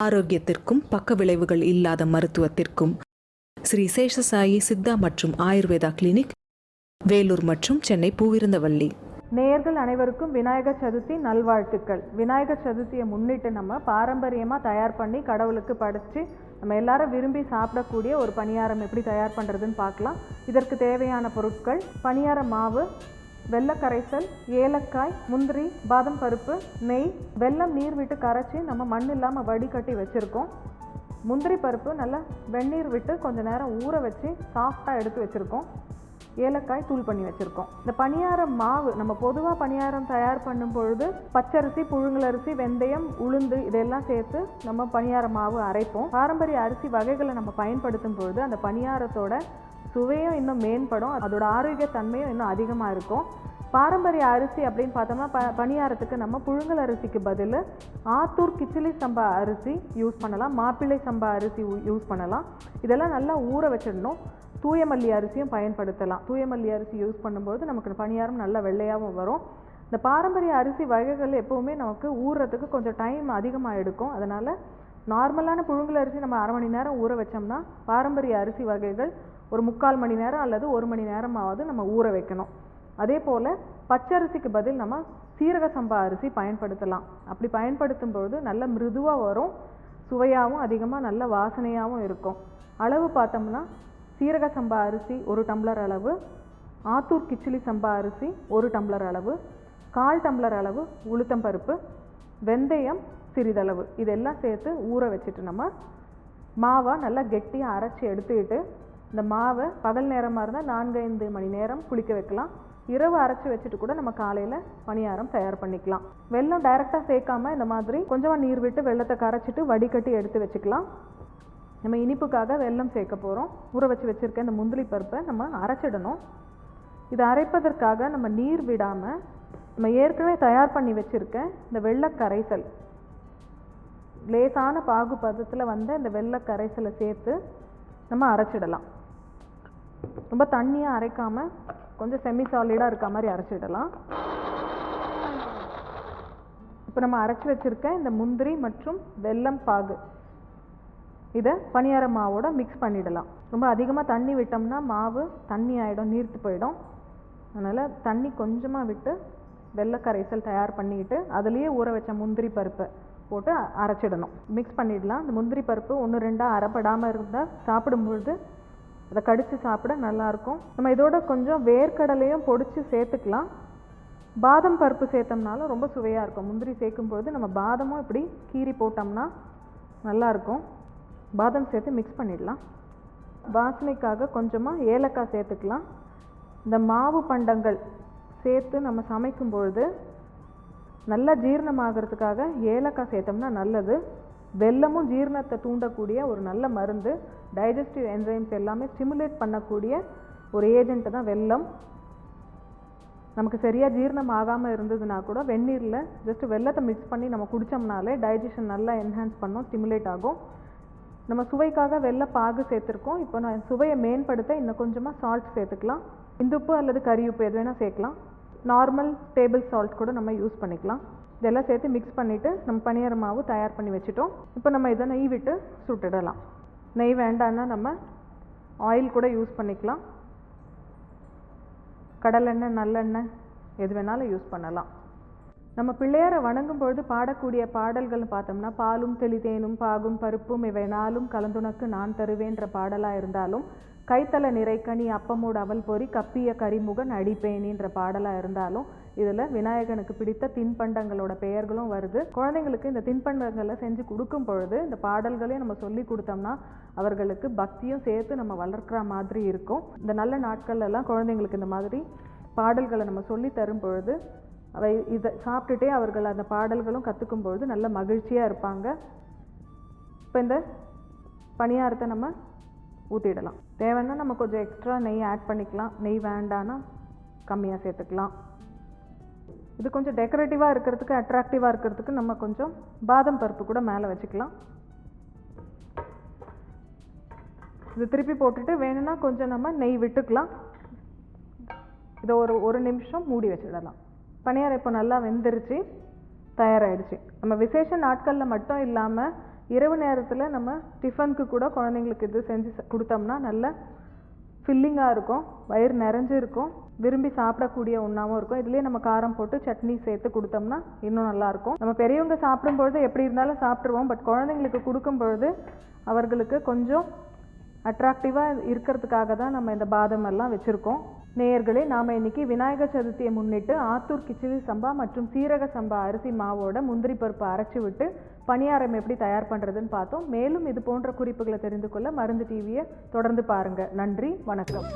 ஆரோக்கியத்திற்கும் பக்க விளைவுகள் இல்லாத மருத்துவத்திற்கும் ஸ்ரீ சேஷசாயி சித்தா மற்றும் ஆயுர்வேதா கிளினிக் வேலூர் மற்றும் சென்னை பூவிருந்தவள்ளி நேர்கள் அனைவருக்கும் விநாயகர் சதுர்த்தி நல்வாழ்த்துக்கள். விநாயகர் சதுர்த்தியை முன்னிட்டு நம்ம பாரம்பரியமாக தயார் பண்ணி கடவுளுக்கு படைச்சி நம்ம எல்லாரும் விரும்பி சாப்பிடக்கூடிய ஒரு பணியாரம் எப்படி தயார் பண்ணுறதுன்னு பார்க்கலாம். இதற்கு தேவையான பொருட்கள் பணியார மாவு வெள்ளக்கரைசல் ஏலக்காய் முந்திரி பாதம் பருப்பு நெய் வெல்லம் நீர் விட்டு கரைச்சி நம்ம மண் இல்லாமல் வடிகட்டி வச்சுருக்கோம். முந்திரி பருப்பு நல்லா வெந்நீர் விட்டு கொஞ்சம் நேரம் ஊற வச்சு சாஃப்டாக எடுத்து வச்சுருக்கோம். ஏலக்காய் தூள் பண்ணி வச்சுருக்கோம். இந்த பணியாரம் மாவு நம்ம பொதுவாக பணியாரம் தயார் பண்ணும் பொழுது பச்சரிசி புழுங்கலரிசி வெந்தயம் உளுந்து இதெல்லாம் சேர்த்து நம்ம பணியார மாவு அரைப்போம். பாரம்பரிய அரிசி வகைகளை நம்ம பயன்படுத்தும் பொழுது அந்த பணியாரத்தோட சுவையும் இன்னும் மேம்படும். அதோட ஆரோக்கிய தன்மையும் இன்னும் அதிகமாக இருக்கும். பாரம்பரிய அரிசி அப்படின்னு பார்த்தோம்னா ப பணியாரத்துக்கு நம்ம புழுங்கல் அரிசிக்கு பதில் ஆத்தூர் கிச்சிலி சம்பா அரிசி யூஸ் பண்ணலாம். மாப்பிள்ளை சம்பா அரிசி யூஸ் பண்ணலாம். இதெல்லாம் நல்லா ஊற வச்சிடணும். தூயமல்லி அரிசியும் பயன்படுத்தலாம். தூயமல்லி அரிசி யூஸ் பண்ணும்போது நமக்கு பணியாரம் நல்ல வெள்ளையாகவும் வரும். இந்த பாரம்பரிய அரிசி வகைகள் எப்போவுமே நமக்கு ஊறுறதுக்கு கொஞ்சம் டைம் அதிகமாக எடுக்கும். அதனால் நார்மலான புழுங்கல் அரிசி நம்ம அரை மணி நேரம் ஊற வச்சோம்னா பாரம்பரிய அரிசி வகைகள் ஒரு முக்கால் மணி நேரம் அல்லது ஒரு மணி நேரமாவது நம்ம ஊற வைக்கணும். அதே போல் பச்சரிசிக்கு பதில் நம்ம சீரக சம்பா அரிசி பயன்படுத்தலாம். அப்படி பயன்படுத்தும் பொழுது நல்ல மிருதுவாக வரும். சுவையாகவும் அதிகமாக நல்ல வாசனையாகவும் இருக்கும். அளவு பார்த்தோம்னா சீரக சம்பா அரிசி ஒரு டம்ளர் அளவு ஆத்தூர் கிச்சிலி சம்பா அரிசி ஒரு டம்ளர் அளவு கால் டம்ளர் அளவு உளுத்தம்பருப்பு வெந்தயம் சிறிதளவு. இதெல்லாம் சேர்த்து ஊற வச்சுட்டு நம்ம மாவை நல்லா கெட்டியாக அரைச்சி எடுத்துக்கிட்டு இந்த மாவை பகல் நேரமாக இருந்தால் நான்கு ஐந்து மணி நேரம் புளிக்க வைக்கலாம். இரவு அரைச்சி வச்சுட்டு கூட நம்ம காலையில் பணியாரம் தயார் பண்ணிக்கலாம். வெல்லம் டைரெக்டாக சேர்க்காம இந்த மாதிரி கொஞ்சமாக நீர் விட்டு வெள்ளத்தை கரைச்சிட்டு வடிகட்டி எடுத்து வச்சுக்கலாம். நம்ம இனிப்புக்காக வெல்லம் சேர்க்க போகிறோம் ஊற வச்சு வச்சுருக்க இந்த முந்திரி பருப்பை நம்ம அரைச்சிடணும். இதை அரைப்பதற்காக நம்ம நீர் விடாமல் நம்ம ஏற்கனவே தயார் பண்ணி வச்சுருக்க இந்த வெள்ளை கரைசல் லேசான பாகு பதத்தில் வந்த இந்த வெள்ளை கரைசலை சேர்த்து நம்ம அரைச்சிடலாம். ரொம்ப தண்ணியாக அரைக்காமல் கொஞ்சம் செமி சாலிடாக இருக்க மாதிரி அரைச்சிடலாம். இப்போ நம்ம அரைச்சி வச்சுருக்க இந்த முந்திரி மற்றும் வெல்லம் பாகு இதை பணியார மாவோட மிக்ஸ் பண்ணிடலாம். ரொம்ப அதிகமாக தண்ணி விட்டோம்னா மாவு தண்ணி ஆகிடும் நீர்த்து போயிடும். அதனால் தண்ணி கொஞ்சமாக விட்டு வெள்ளை கரைசல் தயார் பண்ணிக்கிட்டு அதுலேயே ஊற வச்ச முந்திரி பருப்பை போட்டு அரைச்சிடணும். மிக்ஸ் பண்ணிடலாம். அந்த முந்திரி பருப்பு ஒன்று ரெண்டாக அரைப்படாமல் இருந்தால் சாப்பிடும்பொழுது அதை கடித்து சாப்பிட நல்லாயிருக்கும். நம்ம இதோட கொஞ்சம் வேர்க்கடலையும் பொடிச்சு சேர்த்துக்கலாம். பாதம் பருப்பு சேர்த்தோம்னாலும் ரொம்ப சுவையாக இருக்கும். முந்திரி சேர்க்கும்பொழுது நம்ம பாதமும் இப்படி கீறி போட்டோம்னா நல்லாயிருக்கும். பாதம் சேர்த்து மிக்ஸ் பண்ணிடலாம். வாசனைக்காக கொஞ்சமாக ஏலக்காய் சேர்த்துக்கலாம். இந்த மாவு பண்டங்கள் சேர்த்து நம்ம சமைக்கும் பொழுது நல்லா ஜீரணமாகறதுக்காக ஏலக்காய் சேர்த்தோம்னா நல்லது. வெல்லமும் ஜீரணத்தை தூண்டக்கூடிய ஒரு நல்ல மருந்து டைஜஸ்டிவ் என்சைம்ஸ் எல்லாமே ஸ்டிமுலேட் பண்ணக்கூடிய ஒரு ஏஜென்ட்டு தான் வெல்லம். நமக்கு சரியாக ஜீரணம் ஆகாமல் இருந்ததுன்னா கூட வெந்நீரில் ஜஸ்ட் வெல்லத்தை மிக்ஸ் பண்ணி நம்ம குடித்தோம்னாலே டைஜஷன் நல்லா என்ஹான்ஸ் பண்ணோம் ஸ்டிமுலேட் ஆகும். நம்ம சுவைக்காக வெள்ளை பாகு சேர்த்துருக்கோம். இப்போ நான் சுவையை மேம்படுத்த இன்னும் கொஞ்சமாக சால்ட் சேர்த்துக்கலாம். இந்துப்பு அல்லது கறி உப்பு எது வேணால் சேர்க்கலாம். நார்மல் டேபிள் சால்ட் கூட நம்ம யூஸ் பண்ணிக்கலாம். இதெல்லாம் சேர்த்து மிக்ஸ் பண்ணிவிட்டு நம்ம பனியார மாவு தயார் பண்ணி வச்சுட்டோம். இப்போ நம்ம இதை நெய் விட்டு சுட்டுடலாம். நெய் வேண்டான்னா நம்ம ஆயில் கூட யூஸ் பண்ணிக்கலாம். கடலெண்ணெய் நல்லெண்ணெய் எது வேணாலும் யூஸ் பண்ணலாம். நம்ம பிள்ளையாரை வணங்கும் பொழுது பாடக்கூடிய பாடல்கள் பார்த்தோம்னா பாலும் தெளிதேனும் பாகும் பருப்பும் இவை நாளும் கலந்துனக்கு நான் தருவேன்ற பாடலாக இருந்தாலும் கைத்தல நிறைக்கனி அப்பமோடு அவல் பொறி கப்பிய கரிமுகன் அடிப்பேனின்ற பாடலாக இருந்தாலும் இதில் விநாயகனுக்கு பிடித்த தின்பண்டங்களோட பெயர்களும் வருது. குழந்தைங்களுக்கு இந்த தின்பண்டங்களை செஞ்சு கொடுக்கும் பொழுது இந்த பாடல்களையும் நம்ம சொல்லி கொடுத்தோம்னா அவர்களுக்கு பக்தியும் சேர்த்து நம்ம வளர்க்குற மாதிரி இருக்கும். இந்த நல்ல நாட்கள்லாம் குழந்தைங்களுக்கு இந்த மாதிரி பாடல்களை நம்ம சொல்லி தரும் பொழுது அவை இதை சாப்பிட்டுட்டே அவர்கள் அந்த பாடல்களும் கற்றுக்கும் பொழுது நல்ல மகிழ்ச்சியாக இருப்பாங்க. இப்போ இந்த பணியாரத்தை நம்ம ஊற்றிடலாம் தேவைன்னா நம்ம கொஞ்சம் எக்ஸ்ட்ரா நெய் ஆட் பண்ணிக்கலாம். நெய் வேண்டான்னா கம்மியாக சேர்த்துக்கலாம். இது கொஞ்சம் டெக்கரேட்டிவாக இருக்கிறதுக்கு அட்ராக்டிவாக இருக்கிறதுக்கு நம்ம கொஞ்சம் பாதம் பருப்பு கூட மேலே வச்சுக்கலாம். இது திருப்பி போட்டுட்டு வேணும்னா கொஞ்சம் நம்ம நெய் விட்டுக்கலாம். இதை ஒரு ஒரு நிமிஷம் மூடி வச்சிடலாம். பணியாரம் இப்போ நல்லா வெந்துருச்சு தயாராகிடுச்சு நம்ம விசேஷ நாட்களில் மட்டும் இல்லாமல் இரவு நேரத்தில் நம்ம டிஃபனுக்கு கூட குழந்தைங்களுக்கு இது செஞ்சு கொடுத்தோம்னா நல்ல ஃபில்லிங்காக இருக்கும் வயிறு நிறைஞ்சு இருக்கும் விரும்பி சாப்பிடக்கூடிய ஒன்றாவும் இருக்கும். இதுலேயே நம்ம காரம் போட்டு சட்னி சேர்த்து கொடுத்தோம்னா இன்னும் நல்லாயிருக்கும் நம்ம பெரியவங்க சாப்பிடும்பொழுது எப்படி இருந்தாலும் சாப்பிட்ருவோம் பட் குழந்தைங்களுக்கு கொடுக்கும் பொழுது அவர்களுக்கு கொஞ்சம் அட்ராக்டிவாக இருக்கிறதுக்காக தான் நம்ம இந்த பாதம் எல்லாம் வச்சுருக்கோம். நேயர்களே நாம் இன்னைக்கு விநாயகர் சதுர்த்தியை முன்னிட்டு ஆத்தூர் கிச்சிலி சம்பா மற்றும் சீரக சம்பா அரிசி மாவோட முந்திரி பருப்பு அரைச்சி விட்டு பணியாரம் எப்படி தயார் பண்ணுறதுன்னு பார்த்தோம். மேலும் இது போன்ற குறிப்புகளை தெரிந்து கொள்ள மருந்து டிவியை தொடர்ந்து பாருங்கள் நன்றி வணக்கம்.